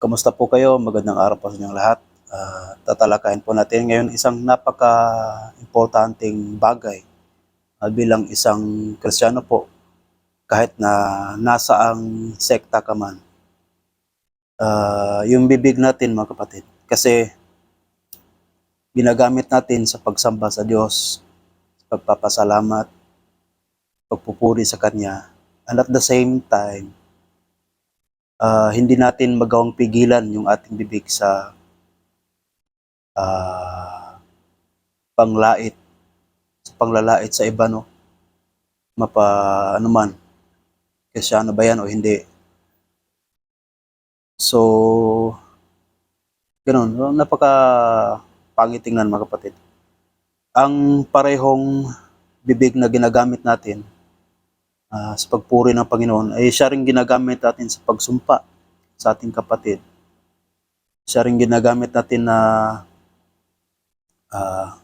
Kamusta po kayo? Magandang araw po sa inyong lahat. Ah, tatalakayin po natin ngayon isang napaka-importanting bagay ah, bilang isang Kristiyano po kahit na nasa ang sekta ka man. Ah, yung bibig natin mga kapatid kasi ginagamit natin sa pagsamba sa Diyos, sa pagpapasalamat, pagpupuri sa Kanya, and at the same time, ah, hindi natin magawang pigilan yung ating bibig sa ah, panglait, sa panglalait sa iba, no? Mapa, ano man, kasi ano ba yan o hindi. So, ganun, napaka pangit tingnan mga kapatid. Ang parehong bibig na ginagamit natin ah, sa pagpuri ng Panginoon ay siya rin ginagamit natin sa pagsumpa sa ating kapatid. Siya rin ginagamit natin na ah,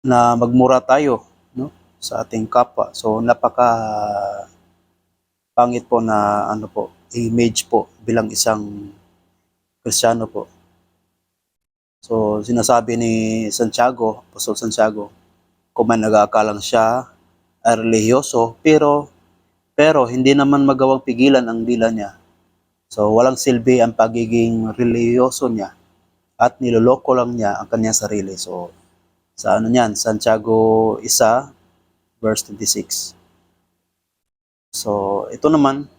na magmura tayo no sa ating kapwa. So napaka pangit po na ano po image po bilang isang Kristiyano po. So sinasabi ni Santiago, Apostol Santiago, kung man nag-aakalang siya ay relihiyoso, pero pero hindi naman magawang pigilan ang dila niya. So walang silbi ang pagiging relihiyoso niya at niloloko lang niya ang kanyang sarili. So sa ano niyan, Santiago 1 verse 26. So ito naman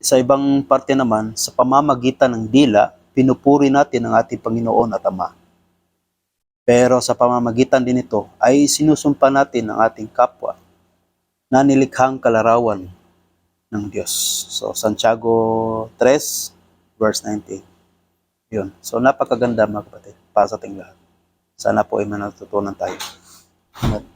sa ibang parte naman sa pamamagitan ng dila, pinupuri natin ang ating Panginoon at Ama. Pero sa pamamagitan din ito ay sinusumpa natin ang ating kapwa na nilikhang kalarawan ng Diyos. So, Santiago 3, verse 19. Yun. So, napakaganda mga kapatid para sa ating lahat. Sana po ay manatutunan tayo. Amen.